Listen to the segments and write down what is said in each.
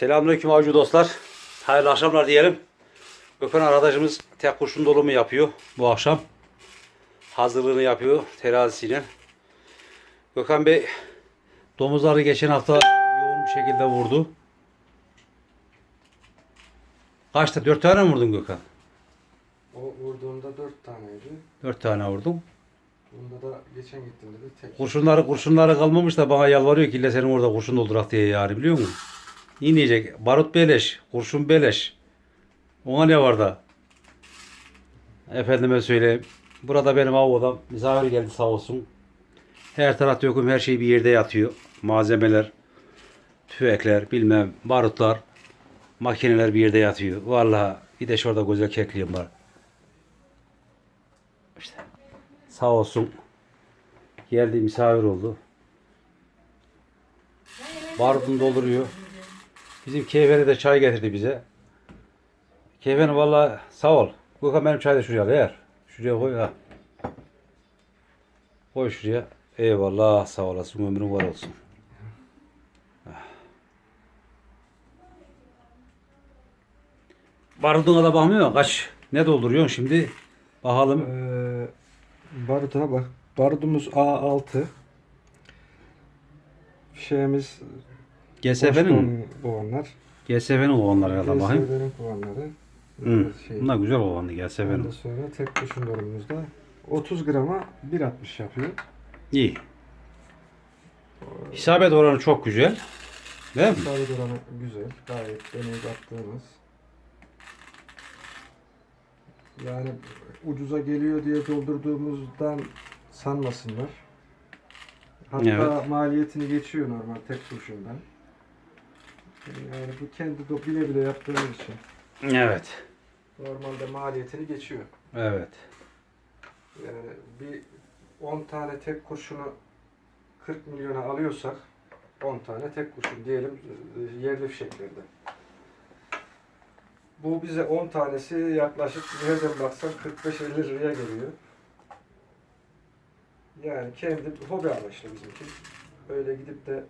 Selamünaleyküm avcı dostlar. Hayırlı akşamlar diyelim. Gökhan arkadaşımız tek kurşun dolumu yapıyor bu akşam. Hazırlığını yapıyor terazisiyle. Gökhan Bey domuzları geçen hafta yoğun bir şekilde vurdu. Kaçta? Dört tane mi vurdun Gökhan? O vurduğumda dört taneydi. Dört tane vurdum. Bunda da geçen gittiğimde de tek. Kurşunları kurşunları kalmamış da bana yalvarıyor ki ille senin orada kurşun doldurak diye yani biliyor musun? İyi diyecek. Barut beleş, kurşun beleş. Ona ne var da? Efendime söyleyeyim. Burada benim av odam. Misafir geldi sağ olsun. Her taraf döküm her şey bir yerde yatıyor. Malzemeler, tüfekler, bilmem barutlar, makineler bir yerde yatıyor. Vallahi bir de şurada güzel kekliğim var. İşte sağ olsun. Geldi misafir oldu. Barutunu dolduruyor. Bizim keyfeni de çay getirdi bize. Keyfeni valla sağ ol. Gökhan benim çayı da şuraya. Eğer. Şuraya koy ha. Koy şuraya. Eyvallah sağ olasın ömrün var olsun. Barutuna da bakmıyor? Kaç? Ne dolduruyorsun şimdi? Bakalım. Ee, barutuna bak. Barudumuz A6. Şeyimiz GSF'nin kovanlar. GSF'nin oğlanları da bakayım. GSF'nin kovanları. Hı. Şey, Bunlar güzel ondan GSF'nin. sonra tek kurşun dolumumuzda 30 grama 1.60 yapıyor. İyi. İsabet oranı çok güzel. Değil mi? Sabit oranı güzel. Gayet benim baktığımız. Yani ucuza geliyor diye doldurduğumuzdan sanmasınlar. Hatta Evet. maliyetini geçiyor normal tek kurşundan. Yani bu kendi do- bile bile yaptığımız için Evet. normalde maliyetini geçiyor. Evet. Yani bir 10 tane tek kurşunu 40 milyona alıyorsak 10 tane tek kurşun diyelim e, yerli fişeklerde. Bu bize 10 tanesi yaklaşık nereden baksan 45-50 liraya geliyor. Yani kendi hobi amaçlı bizimki. Öyle gidip de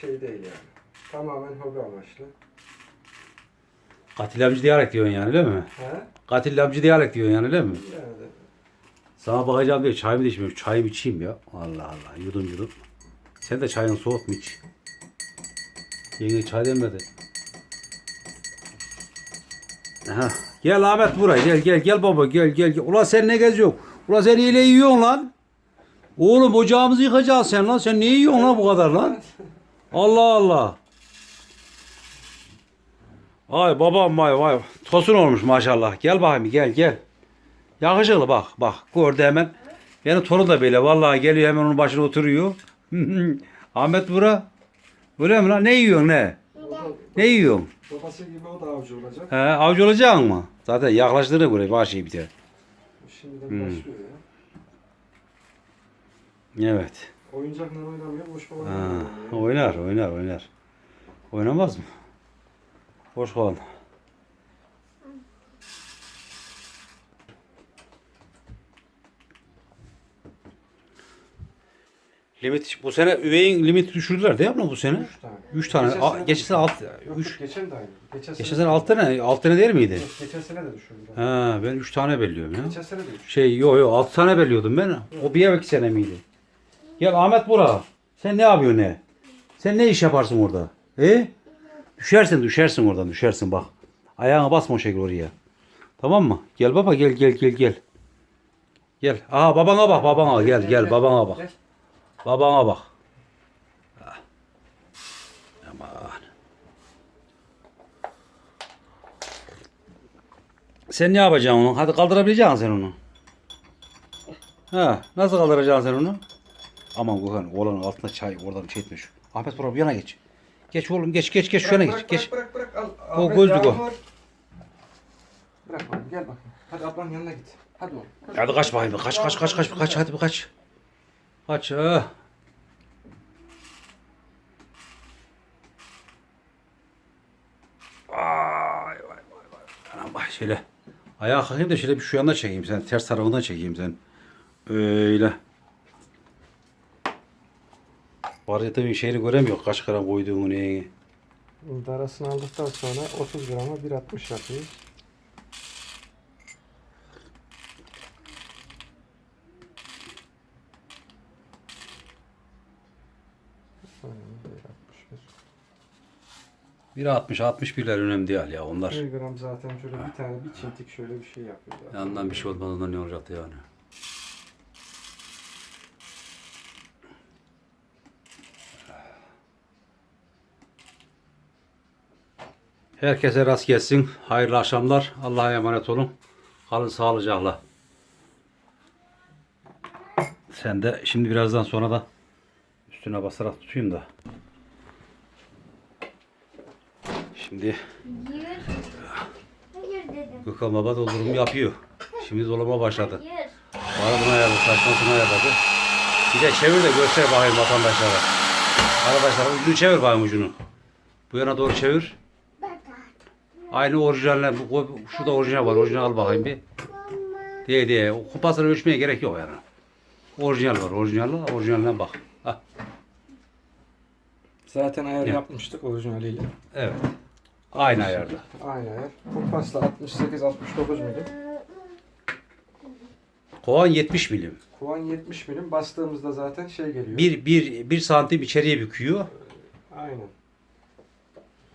şey değil yani. Tamamen hobi amaçlı. Katil amcı diyerek diyorsun yani değil mi? He? Katil amcı diyerek diyorsun yani değil mi? Yani Sana bakacağım diye çay mı içmiyorum? Çayımı içeyim ya. Allah Allah. Yudum yudum. Sen de çayını soğut mu iç? Yenge çay demedi. Aha. Gel Ahmet buraya gel gel gel baba gel gel gel. Ulan sen ne geziyorsun? Ulan sen ile yiyorsun lan. Oğlum ocağımızı yıkacaksın sen lan. Sen niye yiyorsun lan bu kadar lan? Allah Allah. Ay babam vay vay. Tosun olmuş maşallah. Gel bakayım gel gel. Yakışıklı bak bak. Gördü hemen. Benim torun da böyle. Vallahi geliyor hemen onun başına oturuyor. Ahmet bura. Öyle mi lan? Ne yiyorsun ne? Ne yiyorsun? babası gibi o da avcı olacak. He, avcı olacaksın mı? Zaten yaklaştığına göre var şey biter. Şimdiden Hmm. başlıyor ya. Evet. Oyuncakla oynamıyor, boş Ha, oynuyor. oynar oynar oynar. Oynamaz mı? Boş kalan. Limit bu sene üveyin limit düşürdüler değil mi bu sene? Üç tane. 3 tane. Geçen sene- Geçen sene 6 Yok, 3 3. Geçen de aynı. Geçen, Geçen sene 6 tane 6 tane değil miydi? Yok, Geçen sene de düşürdüler. Ha ben 3 tane belliyorum ya. Geçen sene de düşürdüler. Şey yo yo 6 tane belliyordum ben. O bir evvelki sene miydi? Gel Ahmet Bura. Sen ne yapıyorsun ne? Sen ne iş yaparsın orada? E? Düşersin düşersin oradan düşersin bak. Ayağına basma o şekil oraya. Tamam mı? Gel baba gel gel gel gel. Gel. Aha babana bak babana gel gel babana bak. Babana bak. Ah. Aman. Sen ne yapacaksın onu? Hadi kaldırabilecek misin sen onu? Ha, nasıl kaldıracaksın sen onu? Aman Gökhan oğlanın altına çay oradan şey etmiş. Ahmet Bora bir yana geç. Geç oğlum geç geç geç şuna Bırak, geç. Geç. Bırak bırak bırak. Al, O Ahmet, gözlük o. Yağmur. Bırak oğlum gel bakayım. Hadi ablanın yanına git. Hadi oğlum. Hadi kaç bakayım. Kaç kaç kaç kaç kaç hadi bir kaç. Kaç ha. Vay vay vay vay. Anam bak şöyle. Ayağa kalkayım da şöyle bir şu yana çekeyim sen. Ters tarafından çekeyim sen. Öyle. Var ya tabii şeyini göremiyor. Kaç gram koyduğunu neyini. Darasını aldıktan sonra 30 grama 1.60 yapıyoruz. 1.61. 1.60 61'ler önemli değil ya onlar. 1 gram zaten şöyle bir tane bir çintik şöyle bir şey yapıyor. Yandan bir şey olmadan ne olacaktı yani. Herkese rast gelsin. Hayırlı akşamlar. Allah'a emanet olun. Kalın sağlıcakla. Sen de şimdi birazdan sonra da üstüne basarak tutayım da. Şimdi. Gökhan Baba doldurumu yapıyor. Şimdi dolama başladı. Bana bunu ayarladı, saçmasını ayarladı. Bir de çevir de göster bakayım vatandaşlara. Arkadaşlar ucunu çevir bakayım ucunu. Bu yana doğru çevir. Aynı orijinaline, bu, şurada orijinal var. Orijinal al bakayım bir. Diye diye. O kupasını ölçmeye gerek yok yani. Orijinal var. Orijinal orijinaline bak. Hah, Zaten ayar Ya. yapmıştık orijinaliyle. evet. Aynı ayarda. Aynı ayar. Kumpasla 68-69 milim. Kovan 70 milim. Kuvan 70 milim. Bastığımızda zaten şey geliyor. Bir, bir, bir santim içeriye büküyor. Aynen.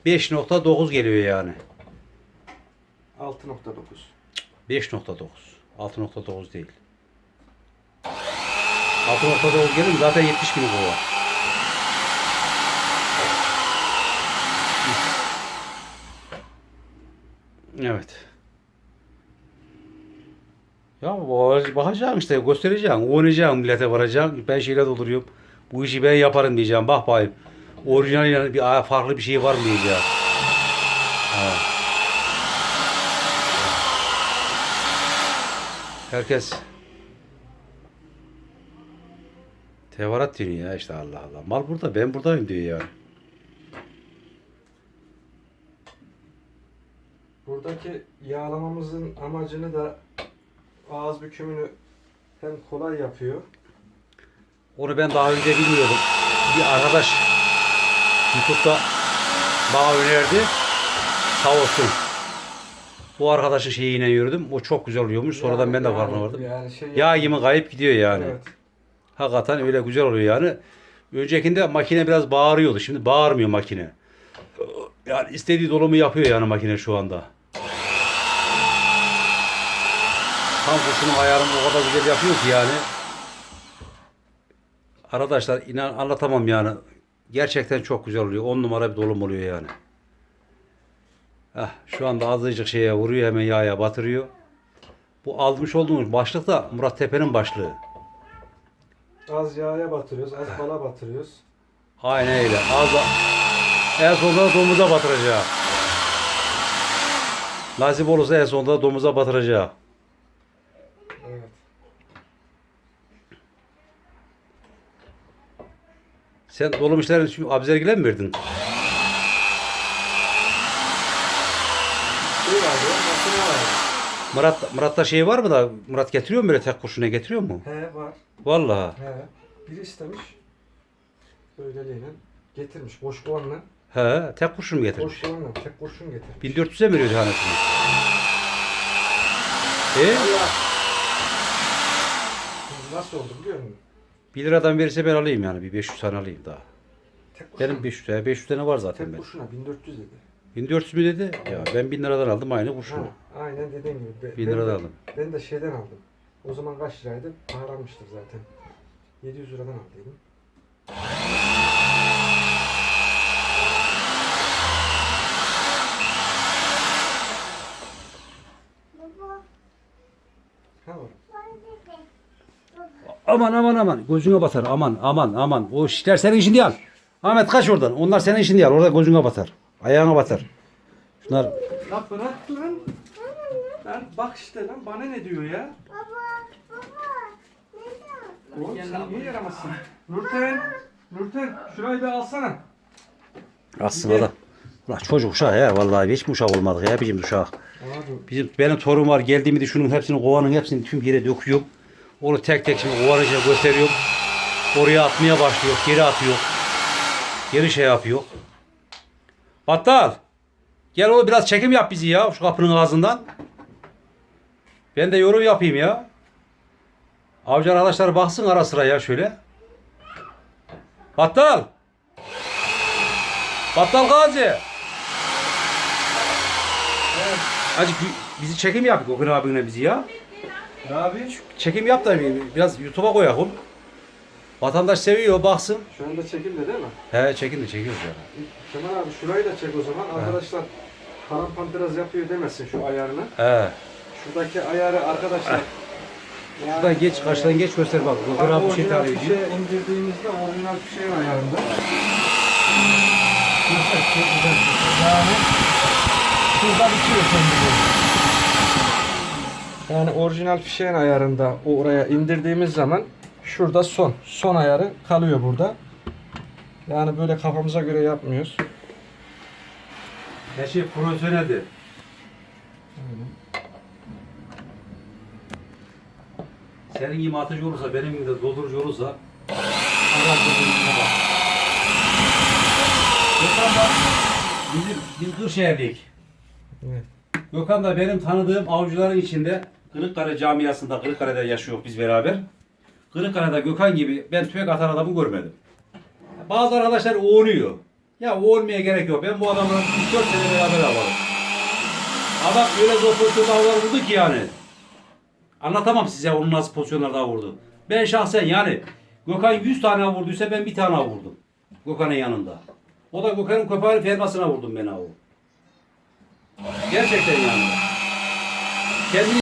5.9 geliyor yani. 6.9. 5.9. 6.9 değil. 6.9 gelir mi? Zaten 70 bin kova. Evet. Ya bak- bakacağım işte göstereceğim. Oynayacağım millete varacağım. Ben şeyle dolduruyorum. Bu işi ben yaparım diyeceğim. Bak bakayım. Orijinal bir farklı bir şey var mı diyeceğim. Ha. Herkes Tevarat diyor ya işte Allah Allah. Mal burada ben buradayım diyor yani. Buradaki yağlamamızın amacını da ağız bükümünü hem kolay yapıyor. Onu ben daha önce bilmiyordum. Bir arkadaş YouTube'da bana önerdi. Sağ olsun. Bu arkadaşın şeyiyle yürüdüm. O çok güzel oluyormuş. Sonradan Yani- ben de yani- farkına vardım. Yani şey Yağ yemi kayıp gidiyor yani. Evet. Hakikaten öyle güzel oluyor yani. Öncekinde makine biraz bağırıyordu. Şimdi bağırmıyor makine. Yani istediği dolumu yapıyor yani makine şu anda. Tam kuşunun ayarını o kadar güzel yapıyor ki yani. Arkadaşlar inan anlatamam yani. Gerçekten çok güzel oluyor. 10 numara bir dolum oluyor yani. Heh, şu anda azıcık şeye vuruyor hemen yağa batırıyor. Bu almış olduğumuz başlık da Murat Tepe'nin başlığı. Az yağa batırıyoruz, az bala batırıyoruz. Aynen öyle. Az en sonunda da domuza batıracak. Nasip olursa en sonunda da domuza batıracak. Evet. Sen dolum işlerini Abzergil'e mi verdin? Şey var ya, makine var. Murat, Murat'ta şey var mı da Murat getiriyor mu böyle tek kurşuna getiriyor mu? He var. Vallahi. He. Biri istemiş. Böyleliğine getirmiş. Boş kovanla. He, tek kurşun mu getirmiş? Boş kovanla tek kurşun getirmiş. 1400'e mi veriyor tanesini? E? Allah. Nasıl oldu biliyor musun? 1 liradan verirse ben alayım yani. Bir 500 tane alayım daha. Tek kurşun. Benim 500 tane, 500 tane var zaten Tek ben. kurşuna 1400 dedi. 1400 mü dedi? Ya ben 1000 liradan aldım aynı Ha, kurşunu. aynen dediğin gibi. Be- 1000 ben liradan aldım. Ben de şeyden aldım. O zaman kaç liraydı? Pahalanmıştır zaten. 700 liradan aldıydım. Ha. Aman aman aman gözüne batar aman aman aman. O işler senin işin değil. Ahmet kaç oradan. Onlar senin işin değil. Orada gözüne batar. Ayağına batar. Şunlar La bırak lan. Lan bak işte lan bana ne diyor ya? Baba. Baba. Oğlum sen niye yaramazsın? Nurten. Nurten şurayı bir alsana. aslında da. Ulan çocuk uşak ya vallahi hiç mi uşak olmadık ya bizim uşak. Bizim benim torun var geldiğimde şunun hepsini kovanın hepsini tüm yere döküyorum. Onu tek tek şimdi kovanın içine gösteriyorum. Oraya atmaya başlıyor. Geri atıyor. Geri şey yapıyor. Battal. Gel oğlum biraz çekim yap bizi ya şu kapının ağzından. Ben de yorum yapayım ya. Avcı arkadaşlar baksın ara sıra ya şöyle. Battal. Battal Gazi. Hadi gü- bizi çekim yap Gökhan abinle bizi ya. Ne abi? Çekim yap da bir- biraz YouTube'a koyak oğlum. Vatandaş seviyor baksın. Şu anda çekildi değil mi? He çekin de çekiyoruz ya. Kemal abi şurayı da çek o zaman. Arkadaşlar parampantiraz yapıyor demesin şu ayarını. He. Şuradaki ayarı arkadaşlar. Yani, Şuradan geç, karşıdan geç göster bak. Abi bir şey ediyor. fişe indirdiğimizde orijinal fişeğin ayarında. Yani şurada bitiyor kendini. Yani orijinal fişeğin ayarında o oraya indirdiğimiz zaman şurada son. Son ayarı kalıyor burada. Yani böyle kafamıza göre yapmıyoruz. Her şey profesyoneldir. Senin gibi atıcı olursa, benim gibi de doldurucu olursa. Gökhan da bizim, biz Kırşehirliyik. Evet. Gökhan da benim tanıdığım avcıların içinde Kırıkkale camiasında Kırıkkale'de yaşıyor biz beraber. Kırıkkale'de Gökhan gibi ben tüfek atan adamı görmedim. Bazı arkadaşlar oğunuyor. Ya oğulmaya gerek yok. Ben bu adamla 3-4 sene beraber alalım. Adam öyle zor pozisyonda havalar vurdu ki yani. Anlatamam size onun nasıl pozisyonlarda vurdu. Ben şahsen yani Gökhan 100 tane vurduysa ben bir tane vurdum. Gökhan'ın yanında. O da Gökhan'ın köpeğinin fermasına vurdum ben o. Gerçekten yani. Kendini